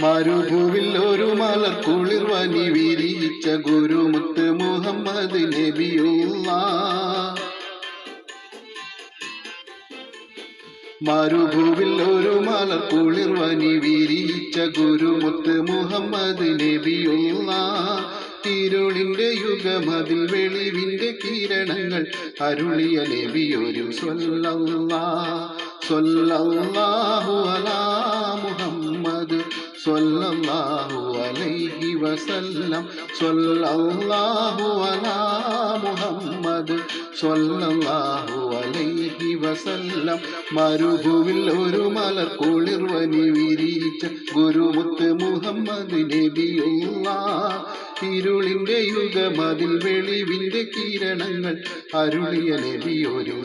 മരുഭൂവിൽ ഒരു മലർ കുളിർവനി വിരിച്ച ഗുരുമുത്ത് മുഹമ്മദ് നബിയുള്ള. മരുഭൂവിൽ ഒരു മലർ കുളിർവനി വിരിച്ച ഗുരുമുത്ത് മുഹമ്മദ് നബിയുള്ള. ഇരുളിന്റെ യുഗമതിൽ വെളിവിന്റെ കിരണങ്ങൾ അരുളിയ നബിയൊരു സ്വല്ലല്ലാ. സ്വല്ലല്ലാഹു അലാ. സ്വല്ലല്ലാഹു അലൈഹി വസല്ലം. സ്വല്ലല്ലാഹു അലാ മുഹമ്മദ്. സ്വല്ലല്ലാഹു അലൈഹി വസല്ലം. മരുഭൂവിൽ ഒരു മലർ കുളിർവനി വിരിച്ച ഗുരുമുത്ത് മുഹമ്മദ് നബിയുള്ള. ഇരുളിന്റെ യുഗമതിൽ വെളിവിന്റെ കിരണങ്ങൾ അരുളിയ നബി ഒരു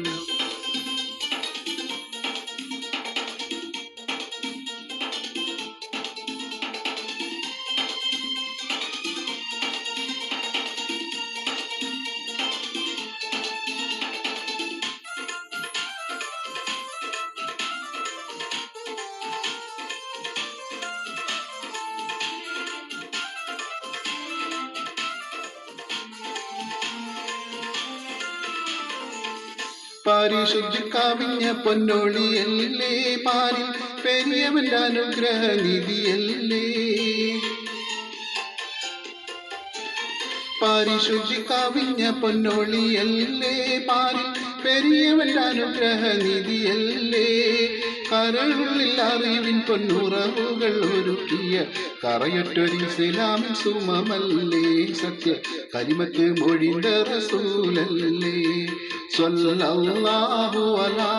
പരിശുദ്ധി പൊന്നോളിയല്ലേ? പാരിൽ പെരിയവന്റെ അനുഗ്രഹ നിധിയല്ലേ പാരിശുദ്ധിക്കാവിഞ്ഞ പൊന്നോളിയല്ലേ? പാരി പെരിയവന്റെ അനുഗ്രഹ നിധിയല്ലേ കരളുള്ളിൽ അറിവിൻ പൊന്നുറവുകൾ ഒരുക്കിയ കറയൊറ്റൊരു ഇസ്ലാമിൻ സുമമല്ലേ? സത്യ കരിമത്ത് മൊഴിந்த റസൂലല്ലേ? സ്വല്ലല്ലാഹു അലാ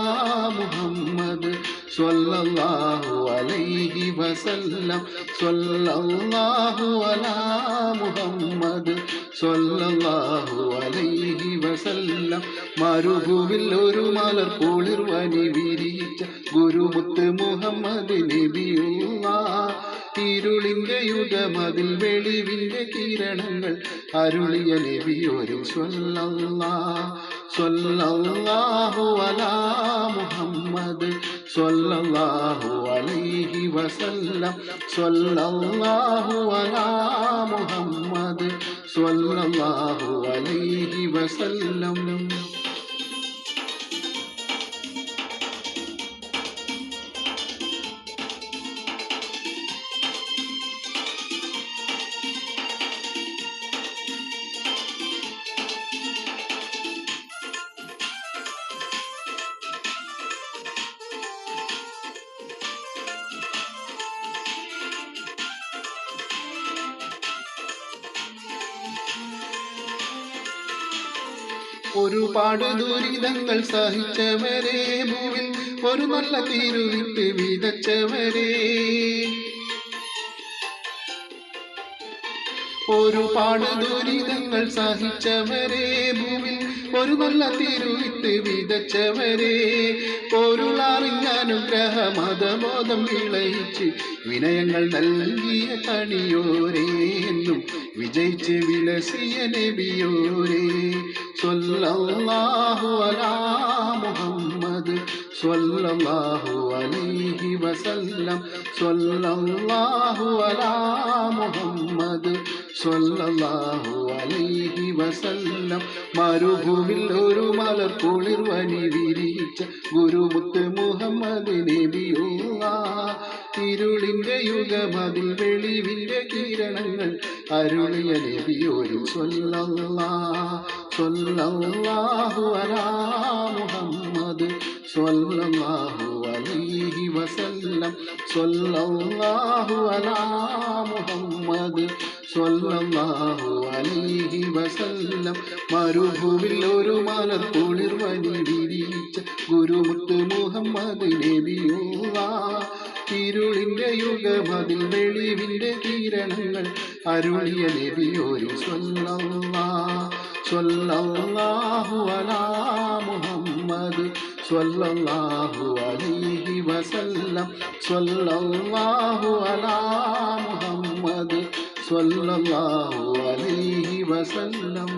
മുഹമ്മദ് സ്വല്ലല്ലാഹു അലൈഹി വസല്ലം സല്ലല്ലാഹു അലാ മുഹമ്മദ് സല്ലല്ലാഹു അലൈഹി വസല്ലം. മരുഭുവിൽ ഒരു മലർ കുളിർവനി യുഗമതിൽ വെളിവിന്റെ കിരണങ്ങൾ അരുളിയ നബി ഒരു സ്വല്ലല്ലാ സ്വല്ലല്ലാഹു അലാ മുഹമ്മദ് അലൈഹി വസല്ലം അലാ മുഹമ്മദ് സ്വല്ലല്ലാഹു അലൈഹി വസല്ലം. ഒരുപാട് ദുരിതങ്ങൾ സഹിച്ചവരെ ഭൂവിൽ ഒരു നല്ല തിരുവിട്ട് വിതച്ചവരെ. ഒരുപാട് ദുരിതങ്ങൾ സഹിച്ചവരെ ഭൂവിൽ ഒരു നല്ല തിരുവിത്ത് വിതച്ചവരെ. പൊരുളറിഞ്ഞാനുഗ്രഹ മതബോധം വിളയിച്ച് വിനയങ്ങൾ നൽകിയ കണിയോരേ വിജയിച്ച് വിലസിയ നബിയോരേ സ്വല്ലല്ലാഹു അലാ മുഹമ്മദ്. സ്വല്ലല്ലാഹു അലൈഹി വസല്ലം. സ്വല്ലല്ലാഹു അലാ മുഹമ്മദ്. സ്വല്ലല്ലാഹു അലൈഹി വസല്ലം. മരുഭൂമിൽ ഒരു മലർ കുളിർവനി വിരിച്ച. ഗുരുമുത്ത് മുഹമ്മദ് നബിയുള്ള. ഇരുളിന്റെ യുഗമതിൽ വെളിവിന്റെ കിരണങ്ങൾ. അരുളിയ നബിയൊരു സ്വല്ലല്ലാ സ്വല്ലല്ലാഹു അലാ മുഹമ്മദ്. സ്വല്ലല്ലാഹു അലൈഹി വസല്ലം. സ്വല്ലല്ലാഹു അലാ മുഹമ്മദ്. സ്വല്ലല്ലാഹു അലൈഹി വസല്ലം. മരുഭൂവിൽ ഒരു മലർ കുളിർവനി വിരിച്ച ഗുരുമുത്ത് മുഹമ്മദ് നബിയുള്ള ഇരുളിന്റെ യുഗമതിൽ വെളിവിന്റെ കിരണങ്ങൾ. അരുളിയ നബിയൊരു സ്വല്ലല്ലാ സ്വല്ലല്ലാഹു അലാ മുഹമ്മദ് സ്വല്ലല്ലാഹു അലൈഹി വസല്ലം സ്വല്ലല്ലാഹു അലാ മുഹമ്മദ് സ്വല്ലല്ലാഹു അലൈഹി വസല്ലം.